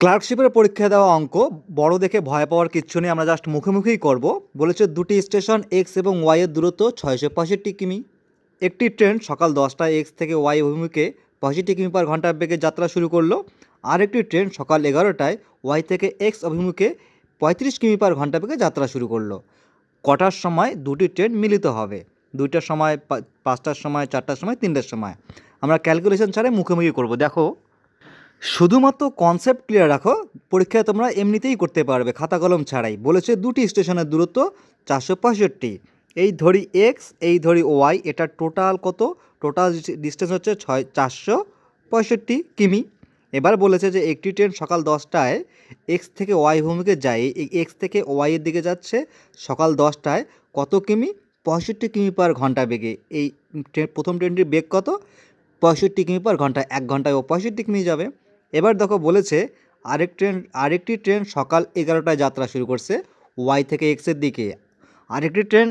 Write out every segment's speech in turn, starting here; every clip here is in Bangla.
ক্লার্কশিপের পরীক্ষা দেওয়া অঙ্ক, বড় দেখে ভয় পাওয়ার কিচ্ছু নেই, আমরা জাস্ট মুখোমুখিই করব। বলেছে দুটি স্টেশন এক্স এবং ওয়াই এর দূরত্ব ছয়শো পঁয়ষট্টি কিমি। একটি ট্রেন সকাল দশটায় এক্স থেকে ওয়াই অভিমুখে পঁয়ষট্টি কিমি পার ঘণ্টার বেগে যাত্রা শুরু করল। আরেকটি ট্রেন সকাল এগারোটায় ওয়াই থেকে এক্স অভিমুখে পঁয়ত্রিশ কিমি পার ঘণ্টা বেগে যাত্রা শুরু করল। কটার সময় দুটি ট্রেন মিলিত হবে? দুইটার সময় পাঁচটার সময়, চারটার সময়, তিনটার সময়। আমরা ক্যালকুলেশন ছাড়াই মুখোমুখি করব। দেখো শুধুমাত্র কনসেপ্ট ক্লিয়ার রাখো, পরীক্ষায় তোমরা এমনিতেই করতে পারবে, খাতা কলম ছাড়াই। বলেছে দুটি স্টেশনের দূরত্ব চারশো পঁয়ষট্টি। এই ধরি এক্স এই ধরি ওয়াই এটা টোটাল কত? টোটাল ডিস্টেন্স হচ্ছে ছয়, চারশো পঁয়ষট্টি কিমি। এবার বলেছে যে একটি ট্রেন সকাল দশটায় এক্স থেকে ওয়াই ভূমিকে যায় এক্স থেকে ওয়াই এর দিকে যাচ্ছে সকাল দশটায় কত কিমি? পঁয়ষট্টি কিমি পার ঘণ্টা বেগে। এই প্রথম ট্রেনটির বেগ কত? পঁয়ষট্টি কিমি পার ঘণ্টা, এক ঘন্টায় ও পঁয়ষট্টি কিমি যাবে। এবার দেখো বলেছে, আরেক ট্রেন, আরেকটি ট্রেন সকাল এগারোটায় যাত্রা শুরু করছে ওয়াই থেকে এক্সের দিকে। আরেকটি ট্রেন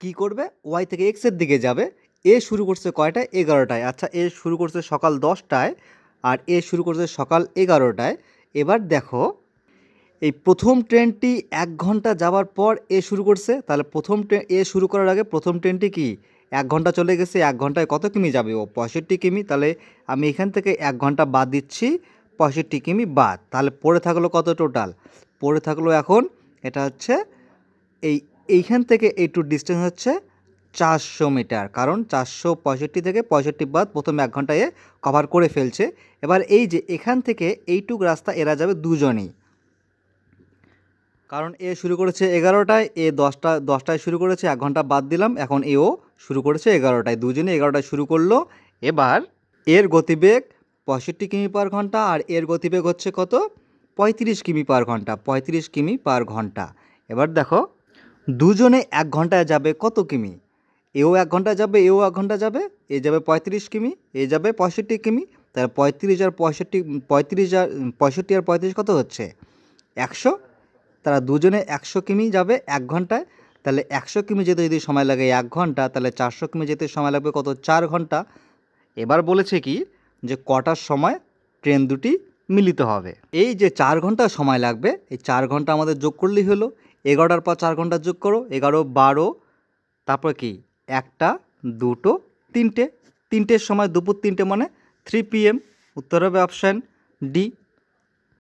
কি করবে? ওয়াই থেকে এক্সের দিকে যাবে। এ শুরু করছে কয়টায়? এগারোটায়। আচ্ছা এ শুরু করছে সকাল দশটায় আর এ শুরু করছে সকাল এগারোটায়। এবার দেখো, এই প্রথম ট্রেনটি এক ঘণ্টা যাওয়ার পর এ শুরু করছে। তাহলে প্রথম ট্রেন এ শুরু করার আগে প্রথম ট্রেনটি কি? এক ঘণ্টা চলে গেছে, এক ঘন্টায় কত কিমি যাবে? ও পঁয়ষট্টি কিমি, তাহলে আমি এখান থেকে এক ঘণ্টা বাদ দিচ্ছি, পঁয়ষট্টি কিমি বাদ। তাহলে পড়ে থাকল কত টোটাল পড়ে থাকল এখন এটা হচ্ছে এই, এইখান থেকে এইটু ডিস্টেন্স হচ্ছে চারশো মিটার। কারণ চারশো পঁয়ষট্টি থেকে পঁয়ষট্টি বাদ প্রথম এক ঘন্টায় কভার করে ফেলছে। এবার এই যে এখান থেকে এইটুক রাস্তা এরা যাবে দুজনেই। কারণ এ শুরু করেছে এগারোটায়, এ দশটা, দশটায় শুরু করেছে, এক ঘণ্টা বাদ দিলাম, এখন এও শুরু করেছে এগারোটায়। দুজনে এগারোটায় শুরু করল। এবার এর গতিবেগ পঁয়ষট্টি কিমি পার ঘণ্টা আর এর গতিবেগ হচ্ছে কত? পঁয়ত্রিশ কিমি পার ঘণ্টা, পঁয়ত্রিশ কিমি পার ঘণ্টা। এবার দেখো, দুজনে এক ঘন্টায় যাবে কত কিমি? এও এক ঘণ্টা যাবে, এও এক ঘণ্টা যাবে, এ যাবে পঁয়ত্রিশ কিমি, এ যাবে পঁয়ষট্টি কিমি। তাহলে পঁয়ত্রিশ আর পঁয়ষট্টি, পঁয়ত্রিশ আর, পঁয়ষট্টি আর পঁয়ত্রিশ কত হচ্ছে? একশো। তারা দুজনে একশো কিমি যাবে এক ঘন্টায়। তাহলে একশো কিমি যেতে যদি সময় লাগে এক ঘণ্টা, তাহলে চারশো কিমি যেতে সময় লাগবে কত? চার ঘণ্টা। এবার বলেছে কি যে কটার সময় ট্রেন দুটি মিলিত হবে? এই যে চার ঘণ্টা সময় লাগবে, এই চার ঘণ্টা আমাদের যোগ করলেই হলো। এগারোটার পর চার ঘণ্টা যোগ করো, এগারো, বারো, তারপর কি? একটা, দুটো, তিনটে। তিনটের সময় দুপুর তিনটে মানে থ্রি পিএম উত্তর হবে অপশান ডি